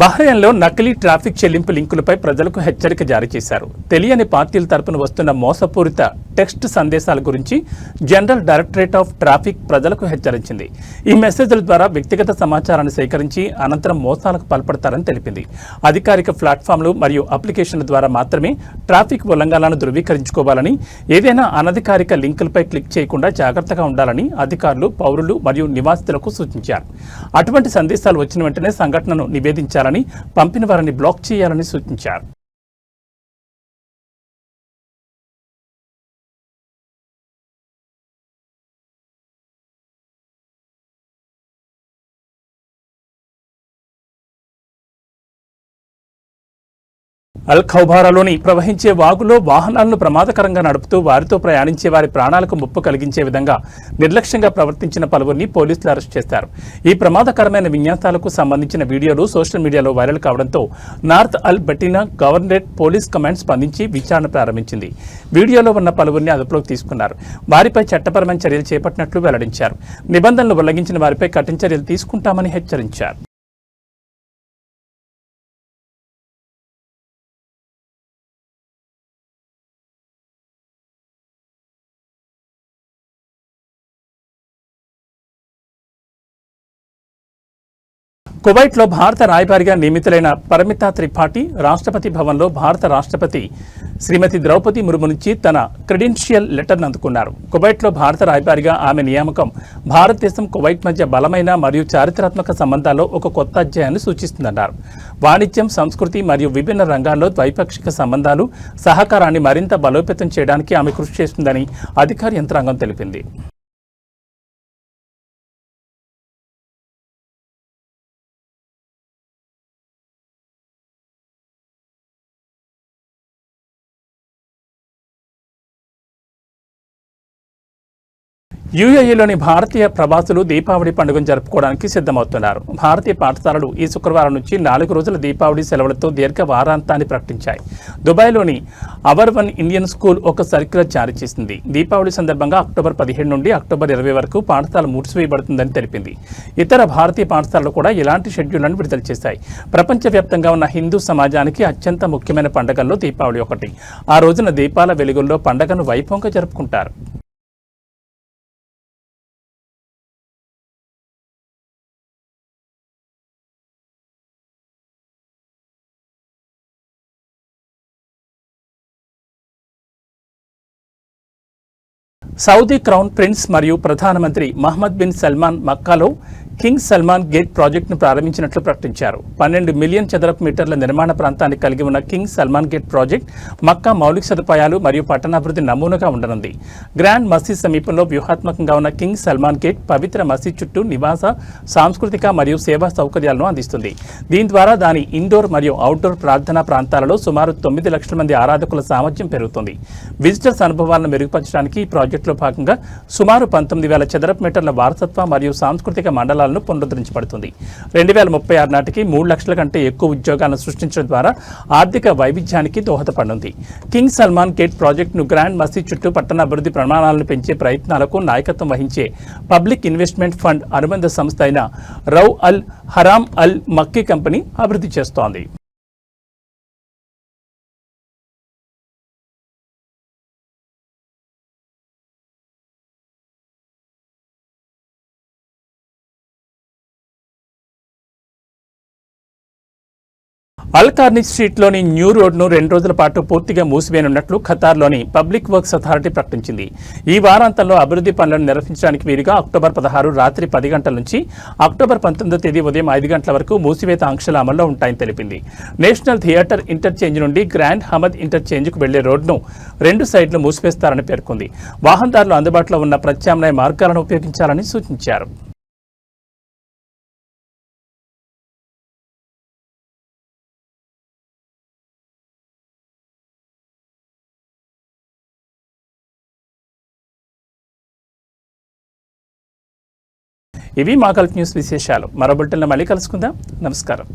బహ్రెయిన్లో నకిలీ ట్రాఫిక్ చెల్లింపు లింకులపై ప్రజలకు హెచ్చరిక జారీ చేశారు. తెలియని పార్టీల తరపున వస్తున్న మోసపూరిత టెక్స్ట్ సందేశాల గురించి జనరల్ డైరెక్టరేట్ ఆఫ్ ట్రాఫిక్ ప్రజలకు హెచ్చరించింది. ఈ మెసేజ్ల ద్వారా వ్యక్తిగత సమాచారాన్ని సేకరించి అనంతరం మోసాలకు పాల్పడతారని తెలిపింది. అధికారిక ప్లాట్ఫామ్లు మరియు అప్లికేషన్ల ద్వారా మాత్రమే ట్రాఫిక్ ఉల్లంఘనలను ధృవీకరించుకోవాలని ఏదైనా అనధికారిక లింకులపై క్లిక్ చేయకుండా జాగ్రత్తగా ఉండాలని అధికారులు పౌరులు మరియు నివాసితులకు సూచించారు. అటువంటి సందేశాలు వచ్చిన వెంటనే సంఘటనను నివేదించారు. చేయాలని పంపిన వారిని బ్లాక్ చేయాలని సూచించారు. అల్ ఖౌబారాలోని ప్రవహించే వాగులో వాహనాలను ప్రమాదకరంగా నడుపుతూ వారితో ప్రయాణించే వారి ప్రాణాలకు ముప్పు కలిగించే విధంగా నిర్లక్ష్యంగా ప్రవర్తించిన పలువురిని పోలీసులు అరెస్ట్ చేశారు ఈ ప్రమాదకరమైన విన్యాసాలకు సంబంధించిన వీడియోలు సోషల్ మీడియాలో వైరల్ కావడంతో North Al Batinah Governorate Police Command స్పందించి విచారణ ప్రారంభించింది. వీడియోలో ఉన్న పలువురిని అదుపులోకి తీసుకున్నారు. వారిపై చట్టపరమైన చర్యలు చేపట్టినట్లు వెల్లడించారు. నిబంధనలు ఉల్లంఘించిన వారిపై కఠిన చర్యలు తీసుకుంటామని హెచ్చరించారు. కువైట్లో భారత రాయబారిగా నియమితులైన పరమితా త్రిపాఠి రాష్ట్రపతి భవన్లో భారత రాష్ట్రపతి శ్రీమతి ద్రౌపది ముర్ము నుంచి తన క్రెడెన్షియల్ లెటర్ను అందుకున్నారు. కువైట్లో భారత రాయబారిగా ఆమె నియామకం భారతదేశం కువైట్ మధ్య బలమైన మరియు చారిత్రాత్మక సంబంధాల్లో ఒక కొత్త అధ్యాయాన్ని సూచిస్తుందన్నారు. వాణిజ్యం సంస్కృతి మరియు విభిన్న రంగాల్లో ద్వైపాక్షిక సంబంధాలు సహకారాన్ని మరింత బలోపేతం చేయడానికి ఆమె కృషి చేస్తుందని అధికార యంత్రాంగం తెలిపింది. యూఏఈలోని భారతీయ ప్రవాసులు దీపావళి పండుగను జరుపుకోవడానికి సిద్ధమవుతున్నారు. భారతీయ పాఠశాలలు ఈ శుక్రవారం నుంచి నాలుగు రోజుల దీపావళి సెలవులతో దీర్ఘ వారాంతాన్ని ప్రకటించాయి. దుబాయ్లోని అవర్ వన్ ఇండియన్ స్కూల్ ఒక సర్క్యులర్ జారీ చేసింది. దీపావళి సందర్భంగా అక్టోబర్ పదిహేడు నుండి అక్టోబర్ ఇరవై వరకు పాఠశాల మూసివేయబడుతుందని తెలిపింది. ఇతర భారతీయ పాఠశాలలు కూడా ఇలాంటి షెడ్యూళ్ళను విడుదల చేశాయి. ప్రపంచవ్యాప్తంగా ఉన్న హిందూ సమాజానికి అత్యంత ముఖ్యమైన పండుగల్లో దీపావళి ఒకటి. ఆ రోజున దీపాల వెలుగుల్లో పండుగను వైభవంగా జరుపుకుంటారు. సౌదీ క్రౌన్ ప్రిన్స్ మరియు ప్రధానమంత్రి మహ్మద్ బిన్ సల్మాన్ మక్కాలో కింగ్ సల్మాన్ గేట్ ప్రాజెక్టును ప్రారంభించినట్లు ప్రకటించారు. పన్నెండు మిలియన్ చదరపు మీటర్ల నిర్మాణ ప్రాంతాన్ని కలిగి ఉన్న King Salman Gate project Makkah మౌలిక సదుపాయాలు మరియు పట్టణాభివృద్ధి నమూనాగా ఉండనుంది. గ్రాండ్ మసీద్ సమీపంలో వ్యూహాత్మకంగా ఉన్న కింగ్ సల్మాన్ గేట్ పవిత్ర మసీద్ చుట్టూ నివాస సాంస్కృతిక మరియు సేవా సౌకర్యాలను అందిస్తుంది. దీని ద్వారా దాని ఇండోర్ మరియు అవుట్డోర్ ప్రార్థనా ప్రాంతాలలో సుమారు తొమ్మిది లక్షల మంది ఆరాధకుల సామర్థ్యం పెరుగుతుంది. విజిటర్స్ అనుభవాలను మెరుగుపరచడానికి ఈ ప్రాజెక్టులో భాగంగా సుమారు పంతొమ్మిది వేల చదరపు మీటర్ల వారసత్వ మరియు సాంస్కృతిక మండలాలను పునరుద్ధరించబడుతుంది. రెండు వేల ముప్పై ఆరు నాటికి మూడు లక్షల కంటే ఎక్కువ ఉద్యోగాలను సృష్టించడం ద్వారా ఆర్థిక వైవిధ్యానికి దోహదపడింది. కింగ్ సల్మాన్ గేట్ ప్రాజెక్టును గ్రాండ్ మసీద్ చుట్టూ పట్టణ అభివృద్ధి ప్రమాణాలను పెంచే ప్రయత్నాలకు నాయకత్వం వహించే పబ్లిక్ ఇన్వెస్ట్మెంట్ ఫండ్ అనుబంధ సంస్థ అయిన రౌ అల్ హరామ్ అల్ మక్కీ కంపెనీ అభివృద్ధి చేస్తోంది. అల్కార్ని స్ట్రీట్లోని న్యూ రోడ్ను రెండు రోజుల పాటు పూర్తిగా మూసివేయనున్నట్లు ఖతార్లోని పబ్లిక్ వర్క్స్ అథారిటీ ప్రకటించింది. ఈ వారాంతంలో అభివృద్ధి పనులను నిర్వహించడానికి వీలుగా అక్టోబర్ పదహారు రాత్రి పది గంటల నుంచి అక్టోబర్ పంతొమ్మిదో తేదీ ఉదయం ఐదు గంటల వరకు మూసివేత ఆంక్షలు అమల్లో ఉంటాయని తెలిపింది. నేషనల్ థియేటర్ ఇంటర్చేంజ్ నుండి గ్రాండ్ హమద్ ఇంటర్చేంజ్కు వెళ్ళే రోడ్ను రెండు సైడ్లు మూసివేస్తారని పేర్కొంది. వాహనదారులు అందుబాటులో ఉన్న ప్రత్యామ్నాయ మార్గాలను ఉపయోగించాలని సూచించారు. ఇవి మా కల్ప్ న్యూస్ విశేషాలు. మరో బులెటిన్లో మళ్ళీ కలుసుకుందాం. నమస్కారం.